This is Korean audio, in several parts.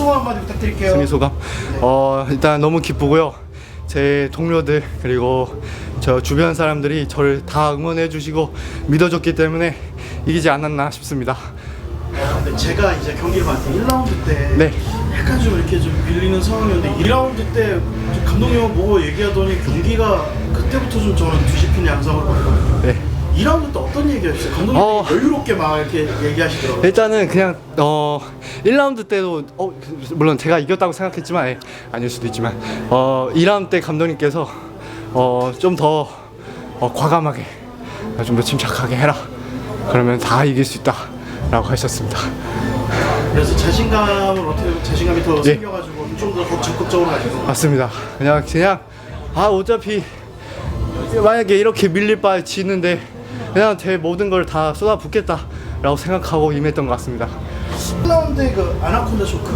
소감 한마디 부탁드릴게요. 승리 소감. 어 일단 너무 기쁘고요. 제 동료들 그리고 저 주변 사람들이 저를 다 응원해 주시고 믿어줬기 때문에 이기지 않았나 싶습니다. 어, 근데 제가 이제 경기를 봤을 때 1라운드 때 네. 약간 좀 이렇게 좀 밀리는 상황이었는데 2라운드 때좀 감독님 보고 얘기하더니 경기가 그때부터 좀 저는 뒤집힌 양상을 보였거든요. 네. 2라운드 때 어떤 얘기하셨어요? 감독님 어. 여유롭게 막 이렇게 얘기하시더라고요. 일단은 그냥 어 1라운드 때도 어 물론 제가 이겼다고 생각했지만 예, 아닐 수도 있지만 어 2라운드 때 감독님께서 어 좀 더 어, 과감하게 좀 더 침착하게 해라. 그러면 다 이길 수 있다 라고 하셨습니다. 그래서 자신감을 어떻게 보면 자신감이 더 네. 생겨가지고 좀 더 적극적으로 가시고 맞습니다. 그냥 그냥 아 어차피 만약에 이렇게 밀릴 바에 지는데 그냥 제 모든 걸 다 쏟아붓겠다 라고 생각하고 임했던 것 같습니다. 1라운드에 그 아나콘다 쇼크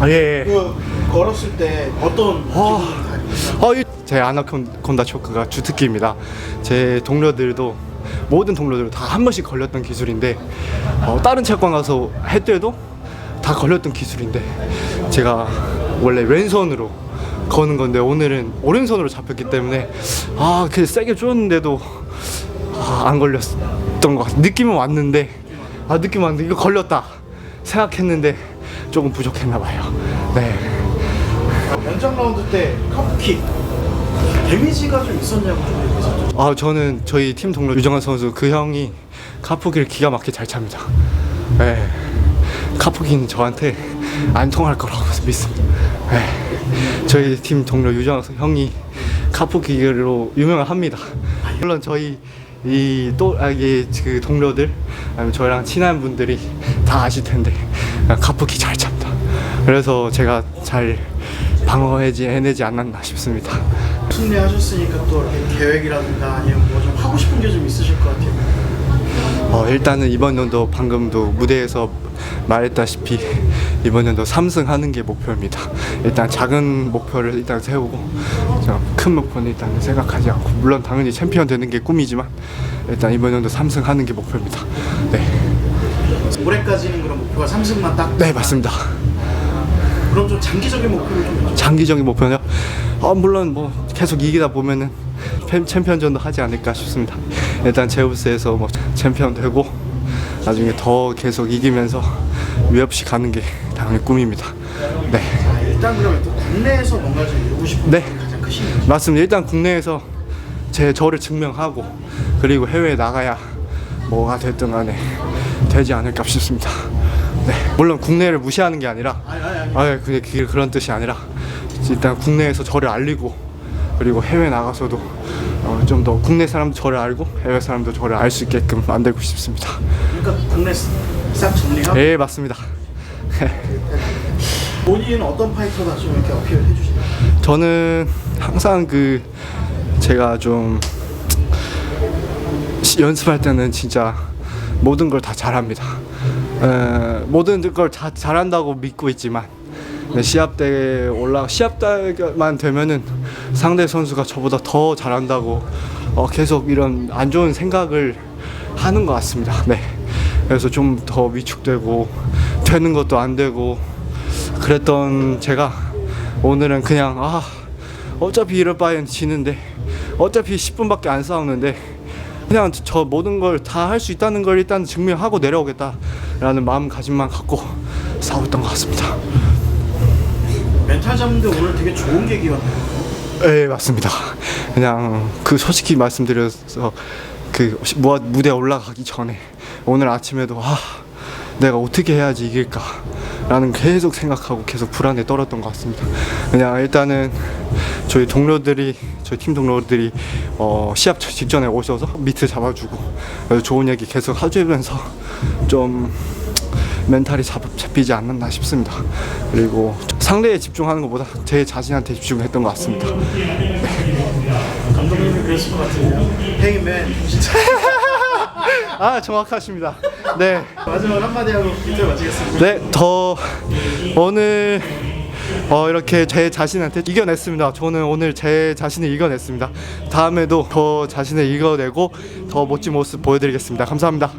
아 예. 예. 그 걸었을 때 어떤 어. 기분이 가요? 어, 이- 제 아나콘다 초크가 주특기입니다. 제 동료들도 모든 동료들 다 한 번씩 걸렸던 기술인데 어, 다른 체육관 가서 할 때도 다 걸렸던 기술인데 제가 원래 왼손으로 거는 건데 오늘은 오른손으로 잡혔기 때문에 아, 그 세게 줬는데도 아, 안 걸렸던 것 같아. 느낌은 왔는데 아, 느낌 왔는데 이거 걸렸다 생각했는데 조금 부족했나 봐요. 네. 연장 라운드 때 카프킥 데미지가 좀 있었냐고 좀 얘기했었죠. 아 저는 저희 팀 동료 유정환 선수 그 형이 카푸기를 기가 막히게 잘 찹니다. 네. 카푸기는 저한테 안 통할 거라고 믿습니다. 네. 저희 팀 동료 유정환 선- 형이 카푸기로 유명합니다. 물론 저희 이또그 동료들 아니면 저랑 친한 분들이 다 아실 텐데 카푸기 잘 찹니다. 그래서 제가 잘 방어해지 해내지 않았나 싶습니다. 승리하셨으니까 또 이렇게 계획이라든가 아니면 뭐 좀 하고 싶은 게 좀 있으실 것 같아요. 어, 일단은 이번 연도 방금도 무대에서 말했다시피 이번 연도 3승 하는 게 목표입니다. 일단 작은 목표를 일단 세우고 저 큰 목표는 일단 생각하지 않고 물론 당연히 챔피언 되는 게 꿈이지만 일단 이번 연도 3승 하는 게 목표입니다. 네, 올해까지는 그런 목표가 3승만 딱. 네 맞습니다. 그럼 좀 장기적인 목표를 좀. 장기적인 목표는요. 어, 물론 뭐 계속 이기다 보면은 챔- 챔피언전도 하지 않을까 싶습니다. 일단 제우스에서 뭐 챔피언 되고 나중에 더 계속 이기면서 위없이 가는 게 당연히 꿈입니다. 네, 아, 일단 그러면 또 국내에서 뭔가 좀 이루고 싶은 네. 맞습니다. 일단 국내에서 제 저를 증명하고 그리고 해외에 나가야 뭐가 됐든 간에 되지 않을까 싶습니다. 네, 물론 국내를 무시하는 게 아니라 아니 아니 아니. 아, 그게, 그게 그런 뜻이 아니라 일단 국내에서 저를 알리고 그리고 해외 나가서도 어, 좀 더 국내 사람도 저를 알고 해외 사람도 저를 알 수 있게끔 만들고 싶습니다. 그러니까 국내 싹 정리하고 네, 맞습니다. 본인은 어떤 파이터다 좀 이렇게 어필을 해주시나요? 저는 항상 그 제가 좀 시- 연습할 때는 진짜 모든 걸 다 잘합니다. 에, 모든 걸 다 잘한다고 믿고 있지만 네, 시합 때 올라 시합 때만 되면은 상대 선수가 저보다 더 잘한다고 어, 계속 이런 안 좋은 생각을 하는 것 같습니다. 네. 그래서 좀 더 위축되고 되는 것도 안 되고 그랬던 제가 오늘은 그냥 아 어차피 이럴 바엔 지는데 어차피 10분밖에 안 싸우는데 그냥 저 모든 걸 다 할 수 있다는 걸 일단 증명하고 내려오겠다라는 마음가짐만 갖고 싸웠던 것 같습니다. 멘탈 잡는데 오늘 되게 좋은 계기였네요. 네 맞습니다. 그냥 그 솔직히 말씀드려서 그 무대 올라가기 전에 오늘 아침에도 아 내가 어떻게 해야지 이길까 라는 계속 생각하고 계속 불안에 떨었던 것 같습니다. 그냥 일단은 저희 동료들이 저희 팀 동료들이 어, 시합 직전에 오셔서 밑에 잡아주고 그래서 좋은 얘기 계속 해주면서 좀 멘탈이 잡, 잡히지 않았나 싶습니다. 그리고 상대에 집중하는 것보다 제 자신한테 집중했던 것 같습니다. 감독님이 그랬을 것 같은데요. 진짜 아 정확하십니다. 네, 마지막 한마디 하고 인터뷰 마치겠습니다. 네, 더 오늘 어, 이렇게 제 자신한테 이겨냈습니다. 저는 오늘 제 자신을 이겨냈습니다. 다음에도 더 자신을 이겨내고 더 멋진 모습 보여드리겠습니다. 감사합니다.